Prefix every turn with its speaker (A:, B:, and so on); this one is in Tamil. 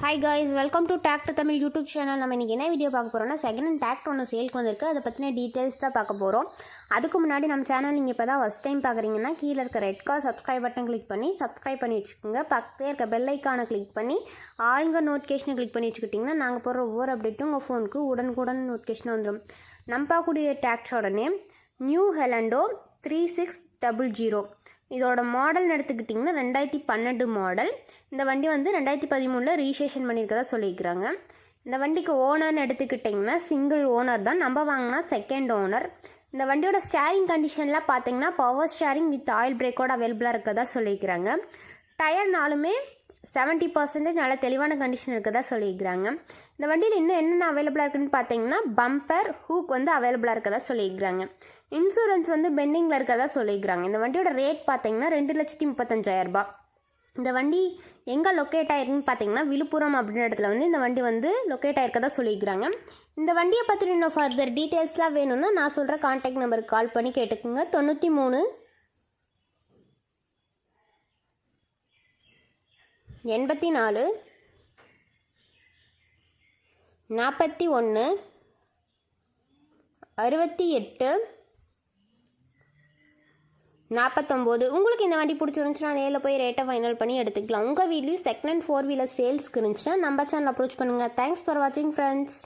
A: Hi guys welcome to tact Tamil YouTube channel நம்ம இன்றைக்கி என்ன வீடியோ பார்க்க போகிறோம்னா செகண்ட் ஹேண்ட் டேக்ட் ஒன்று சேல்க்கு வந்திருக்கு. அதை பற்றின டீட்டெயில்ஸ் தான் பார்க்க போகிறோம் அதுக்கு முன்னாடி நம்ம சேனல் நீங்கள் இப்போ தான் ஃபஸ்ட் டைம் பார்க்குறீங்கன்னா கீழே இருக்க red car subscribe button click பண்ணி சப்ஸ்கிரைப் பண்ணி வச்சுக்கோங்க. பக்கத்தில் இருக்க பெல் ஐக்கானை கிளிக் பண்ணி ஆளுங்க நோட்டிஃபிகேஷனை கிளிக் பண்ணி வச்சுக்கிட்டிங்கன்னா நாங்கள் போடுற ஒவ்வொரு அப்டேட்டும் உங்கள் ஃபோனுக்கு உடனுக்குடன் நோட்டிஃபிகேஷன் வந்துடும் நம்ம பார்க்கக்கூடிய டாக்ஸோட name New Holland three six double zero இதோட மாடல்னு எடுத்துக்கிட்டிங்கன்னா ரெண்டாயிரத்தி பன்னெண்டு மாடல் இந்த வண்டி வந்து ரெண்டாயிரத்தி பதிமூணில் ரிஜிஸ்ட்ரேஷன் பண்ணியிருக்கதா சொல்லியிருக்கிறாங்க. இந்த வண்டிக்கு ஓனர்னு எடுத்துக்கிட்டிங்கன்னா சிங்கிள் ஓனர் தான். நம்ம வாங்கினா செகண்ட் ஓனர் இந்த வண்டியோட ஸ்டேரிங் கண்டிஷன்லாம் பார்த்தீங்கன்னா பவர் ஸ்டேரிங் வித் ஆயில் பிரேக்கோட அவைலபிளாக இருக்கதா சொல்லியிருக்கிறாங்க. டயர்னாலுமே செவன்ட்டி பர்சன்டேஜ் நல்ல தெளிவான கண்டிஷன் இருக்கதா சொல்லியிருக்கிறாங்க. இந்த வண்டியில் இன்னும் என்னென்ன அவைலபிளாக இருக்குன்னு பார்த்தீங்கன்னா பம்பர் ஹூக் வந்து அவைலபிளாக இருக்கதா சொல்லியிருக்கிறாங்க. இன்சூரன்ஸ் வந்து பெண்டிங்கில் இருக்கதா சொல்லியிருக்கிறாங்க. இந்த வண்டியோட ரேட் பார்த்தீங்கன்னா ரெண்டு லட்சத்தி முப்பத்தஞ்சாயிரரூபா இந்த வண்டி எங்கே லொக்கேட் ஆயிருக்குன்னு பார்த்தீங்கன்னா விழுப்புரம் அப்படின்ற இடத்துல வந்து இந்த வண்டி வந்து லொக்கேட் ஆயிருக்கதா சொல்லியிருக்கிறாங்க. இந்த வண்டியை பற்றி இன்னும் ஃபர்தர் டீட்டெயில்ஸ்லாம் வேணும்னா நான் சொல்கிற கான்டாக்ட் நம்பருக்கு கால் பண்ணி கேட்டுக்கோங்க. தொண்ணூற்றி மூணு எண்பத்தி நாலு நாற்பத்தி ஒன்று அறுபத்தி எட்டு நாற்பத்தொம்போது உங்களுக்கு இந்த வண்டி பிடிச்சிருந்துச்சுன்னா நேரில் போய் ரேட்டை ஃபைனல் பண்ணி எடுத்துக்கலாம். உங்கள் வீட்லேயும் செகண்ட் ஹேண்ட் ஃபோர் வீலர் சேல்ஸ்க்கு இருந்துச்சுன்னா நம்ம சேனல் அப்ரோச் பண்ணுங்கள் தேங்க்ஸ் ஃபார் வாட்சிங் ஃப்ரெண்ட்ஸ்